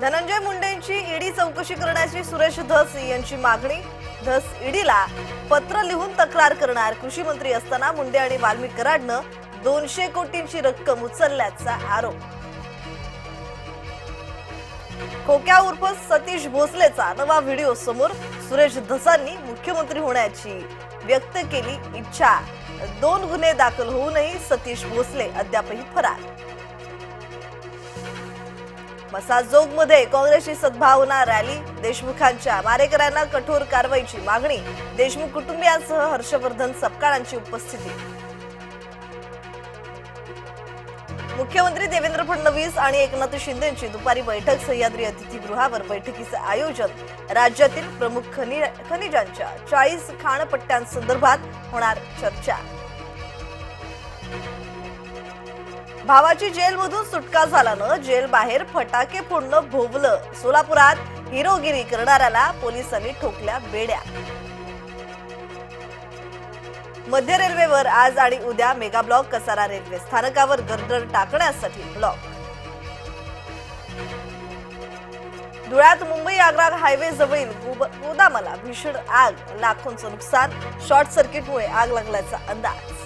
Dhananjay मुंडेंची ED चौकशी करण्याची सुरेश धस यांची मागणी. धस ईडीला पत्र लिहून तक्रार करणार. कृषी मंत्री असताना मुंडे आणि वाल्मिक कराडनं दोनशे कोटींची रक्कम उचलल्याचा आरोप. खोक्या उर्फ सतीश भोसलेचा नवा व्हिडिओ समोर सुरेश धसांनी मुख्यमंत्री होण्याची व्यक्त केली इच्छा. दोन गुन्हे दाखल होऊनही सतीश भोसले अद्यापही फरार. मसाजोगमध्ये काँग्रेसची सद्भावना रॅली देशमुखांच्या मारेकऱ्यांना कठोर कारवाईची मागणी देशमुख कुटुंबियांसह हर्षवर्धन सपकाळांची उपस्थिती. मुख्यमंत्री देवेंद्र फडणवीस आणि एकनाथ शिंदेची दुपारी बैठक सह्याद्री अतिथीगृहावर बैठकीचं आयोजन राज्यातील प्रमुख खनिजांच्या चाळीस खाणपट्ट्यांसंदर्भात होणार चर्चा. भावाची जेलमधून सुटका झाल्यानं जेल बाहेर फटाके फोडणं भोवलं. सोलापुरात हिरोगिरी करणाऱ्याला पोलिसांनी ठोकल्या बेड्या. मध्य रेल्वेवर आज आणि उद्या मेगा ब्लॉक कसारा रेल्वे स्थानकावर गर्दर टाकण्यासाठी ब्लॉक. धुळ्यात मुंबई आग्रा हायवे जवळील गोदामाला भीषण आग लाखोंचं नुकसान शॉर्ट सर्किटमुळे आग लागल्याचा अंदाज.